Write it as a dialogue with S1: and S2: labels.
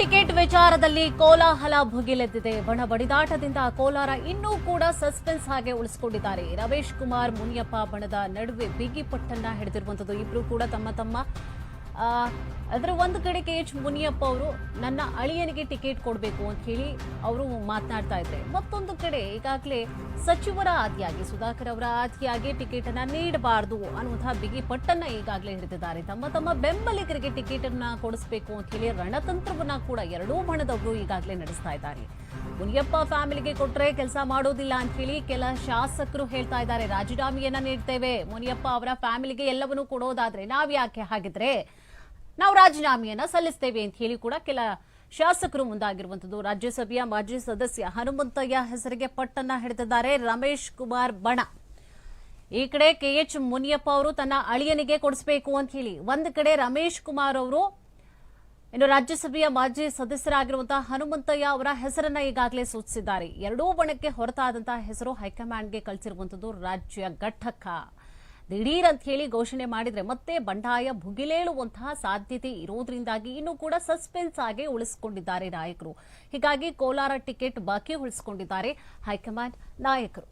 S1: Ticket ವಿಚಾರದಲ್ಲಿ ಕೋಲಾಹಲ ಭುಗಿಲೆದ್ದಿದೆ. ಬಣ ಬಡಿದಾಟದಿಂದ ಕೋಲಾರ ಇನ್ನೂ ಕೂಡ ಸಸ್ಪೆನ್ಸ್ ಹಾಗೆ ಉಳಿಸಿಕೊಂಡಿದ್ದಾರೆ. ರಮೇಶ್ ಕುಮಾರ್ ಮುನಿಯಪ್ಪ ಬಣದ ನಡುವೆ ಬಿಗಿ ಪಟ್ಟನ್ನ ಹಿಡಿದಿರುವಂತದ್ದು ಇಬ್ರು ಕೂಡ ತಮ್ಮ ತಮ್ಮ ಅದರ ಒಂದು ಕಡೆ ಕೆ ಎಚ್ ಮುನಿಯಪ್ಪ ಅವರು, ನನ್ನ ಅಳಿಯನಿಗೆ ಟಿಕೆಟ್ ಕೊಡಬೇಕು ಅಂತ ಹೇಳಿ ಅವರು ಮಾತನಾಡ್ತಾ ಇದ್ದಾರೆ ಮತ್ತೊಂದು ಕಡೆ ಈಗಾಗಲೇ ಸಚಿವರ ಆದಿಯಾಗಿ, ಸುಧಾಕರ್ ಅವರ ಆದಿಯಾಗಿ ಟಿಕೆಟ್ ಅನ್ನ ನೀಡಬಾರದು ಅನ್ನುವಂತಹ ಬಿಗಿ ಪಟ್ಟನ್ನ ಈಗಾಗಲೇ ಹಿಡಿದಿದ್ದಾರೆ. ತಮ್ಮ ತಮ್ಮ ಬೆಂಬಲಿಗರಿಗೆ ಟಿಕೆಟ್ ಅನ್ನ ಕೊಡಿಸಬೇಕು ಅಂತ ಹೇಳಿ ರಣತಂತ್ರವನ್ನ ಕೂಡ ಎರಡೂ ಬಣದವರು ಈಗಾಗಲೇ ನಡೆಸ್ತಾ ಇದ್ದಾರೆ. ಮುನಿಯಪ್ಪ ಫ್ಯಾಮಿಲಿಗೆ ಕೊಟ್ಟರೆ ಕೆಲಸ ಮಾಡೋದಿಲ್ಲ ಅಂತ ಹೇಳಿ ಕೆಲ ಶಾಸಕರು ಹೇಳ್ತಾ ಇದ್ದಾರೆ. ರಾಜೀನಾಮೆಯನ್ನ ನೀಡ್ತೇವೆ. ಮುನಿಯಪ್ಪ ಅವರ ಫ್ಯಾಮಿಲಿಗೆ ಎಲ್ಲವನ್ನೂ ಕೊಡೋದಾದ್ರೆ ನಾವ್ ಯಾಕೆ ಹಾಗಿದ್ರೆ ನಾವು ರಾಜೀನಾಮೆಯನ್ನ ಸಲ್ಲಿಸ್ತೇವೆ ಅಂತ ಹೇಳಿ ಕೂಡ ಕೆಲ ಶಾಸಕರು ಮುಂದಾಗಿರುವಂತದ್ದು. ರಾಜ್ಯಸಭೆಯ ಮಾಜಿ ಸದಸ್ಯ ಹನುಮಂತಯ್ಯ ಹೆಸರಿಗೆ ಪಟ್ಟನ್ನ ಹಿಡಿದಿದ್ದಾರೆ ರಮೇಶ್ ಕುಮಾರ್ ಬಣ. ಈ ಕಡೆ ಕೆ ಎಚ್ ಮುನಿಯಪ್ಪ ಅವರು ತನ್ನ ಅಳಿಯನಿಗೆ ಕೊಡಿಸಬೇಕು ಅಂತ ಹೇಳಿ. ಒಂದು ಕಡೆ ರಮೇಶ್ ಕುಮಾರ್ ಅವರು ಇನ್ನು ರಾಜ್ಯಸಭೆಯ ಮಾಜಿ ಸದಸ್ಯರಾಗಿರುವಂತಹ ಹನುಮಂತಯ್ಯ ಅವರ ಹೆಸರನ್ನ ಈಗಾಗಲೇ ಸೂಚಿಸಿದ್ದಾರೆ. ಎರಡೂ ಬಣಕ್ಕೆ ಹೊರತಾದಂತಹ ಹೆಸರು ಹೈಕಮಾಂಡ್ಗೆ ಕಳಿಸಿರುವಂತದ್ದು ರಾಜ್ಯ ಘಟಕ. ದಿಢೀರ್ ಅಂತ ಹೇಳಿ ಘೋಷಣೆ ಮಾಡಿದ್ರೆ ಮತ್ತೆ ಬಂಡಾಯ ಭುಗಿಲೇಳುವಂತಹ ಸಾಧ್ಯತೆ ಇರೋದ್ರಿಂದಾಗಿ ಇನ್ನೂ ಕೂಡ ಸಸ್ಪೆನ್ಸ್ ಆಗಿ ಉಳಿಸಿಕೊಂಡಿದ್ದಾರೆ ನಾಯಕರು. ಹೀಗಾಗಿ ಕೋಲಾರ ಟಿಕೆಟ್ ಬಾಕಿ ಉಳಿಸಿಕೊಂಡಿದ್ದಾರೆ ಹೈಕಮಾಂಡ್ ನಾಯಕರು.